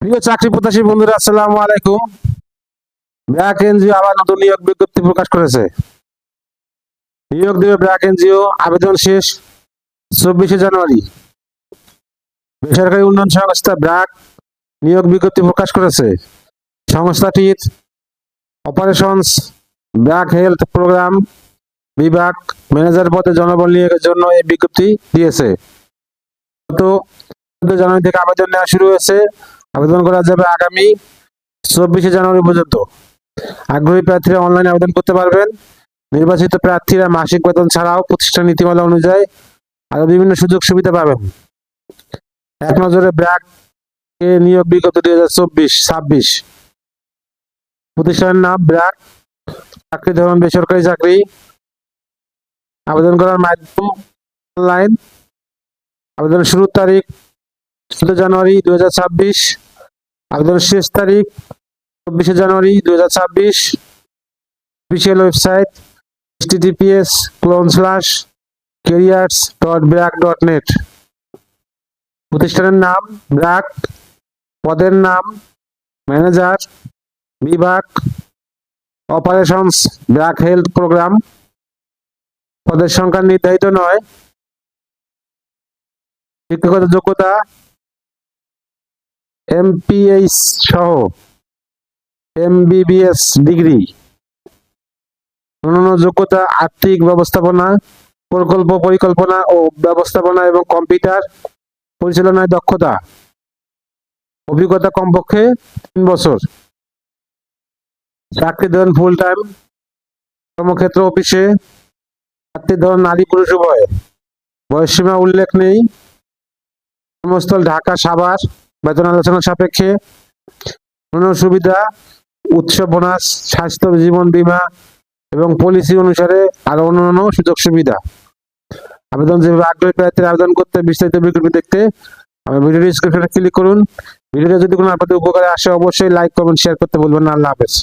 প্রিয় চাকরি প্রত্যাশী বন্ধুরা, আসসালামু আলাইকুম। ব্র্যাক এনজিও আবার নতুন নিয়োগ বিজ্ঞপ্তি প্রকাশ করেছে। নিয়োগ দেবে ব্র্যাক এনজিও, আবেদন শেষ চব্বিশে জানুয়ারি। বেসরকারি উন্নয়ন সংস্থা ব্র্যাক নিয়োগ বিজ্ঞপ্তি প্রকাশ করেছে। সংস্থাটির অপারেশনস ব্র্যাক হেলথ প্রোগ্রাম বিভাগ ম্যানেজার পদে জনবল নিয়োগের জন্য এই বিজ্ঞপ্তি দিয়েছে। গত জানুয়ারি থেকে আবেদন নেওয়া শুরু হয়েছে। আবেদন করা যাবে আগামী চব্বিশে জানুয়ারি পর্যন্ত। আগ্রহী প্রার্থীরা অনলাইনে আবেদন করতে পারবেন। নির্বাচিত প্রার্থীরা মাসিক বেতন ছাড়াও প্রতিষ্ঠান নীতিমালা অনুযায়ী আরও বিভিন্ন সুযোগ সুবিধা পাবেন। এক নজরে ব্র্যাক নিয়োগ বিজ্ঞপ্তি দুই হাজার চব্বিশ, ছাব্বিশ। প্রতিষ্ঠানের নাম ব্র্যাক। চাকরি ধরন, বেসরকারি চাকরি। আবেদন করার মাধ্যম অনলাইন আবেদনের শুরুর তারিখ চোদ্দ জানুয়ারি দু হাজার ছাব্বিশ। আবেদনের শেষ তারিখ চব্বিশে জানুয়ারি দু হাজার ছাব্বিশ। Official website https colon slash careers dot BRAC dot net প্রতিষ্ঠানের নাম, ব্র্যাক, পদের নাম ম্যানেজার বিভাগ অপারেশনস ব্র্যাক হেলথ প্রোগ্রাম। পদের সংখ্যা নির্ধারিত নয়। শিক্ষাগত যোগ্যতা এমপিএইচ সহ এমবিবিএস ডিগ্রি অন্যান্য যোগ্যতা, আর্থিক ব্যবস্থাপনা, প্রকল্প পরিকল্পনা ও ব্যবস্থাপনা এবং কম্পিউটার পরিচালনায় দক্ষতা, অভিজ্ঞতা কমপক্ষে তিন বছর। চাকরি ধরন ফুল টাইম কর্মক্ষেত্র অফিসে, চাকরি ধরন নারী পুরুষ উভয়। বয়সসীমা উল্লেখ নেই। কর্মস্থল ঢাকা, সাভার। বেতন আলোচনা সাপেক্ষে সুবিধা, উৎসব বোনাস, স্বাস্থ্য, জীবন বীমা এবং পলিসি অনুসারে আরও অন্যান্য সুযোগ সুবিধা। আবেদন যেভাবে আগ্রহী প্রার্থীরা আবেদন করতে বিস্তারিত বিজ্ঞপ্তি দেখতে আমার ভিডিও ডিসক্রিপশনে ক্লিক করুন। ভিডিওটা যদি কোনো আপনাদের উপকারে আসে, অবশ্যই লাইক কমেন্ট শেয়ার করতে বলবেন না। আল্লাহ হাফেজ।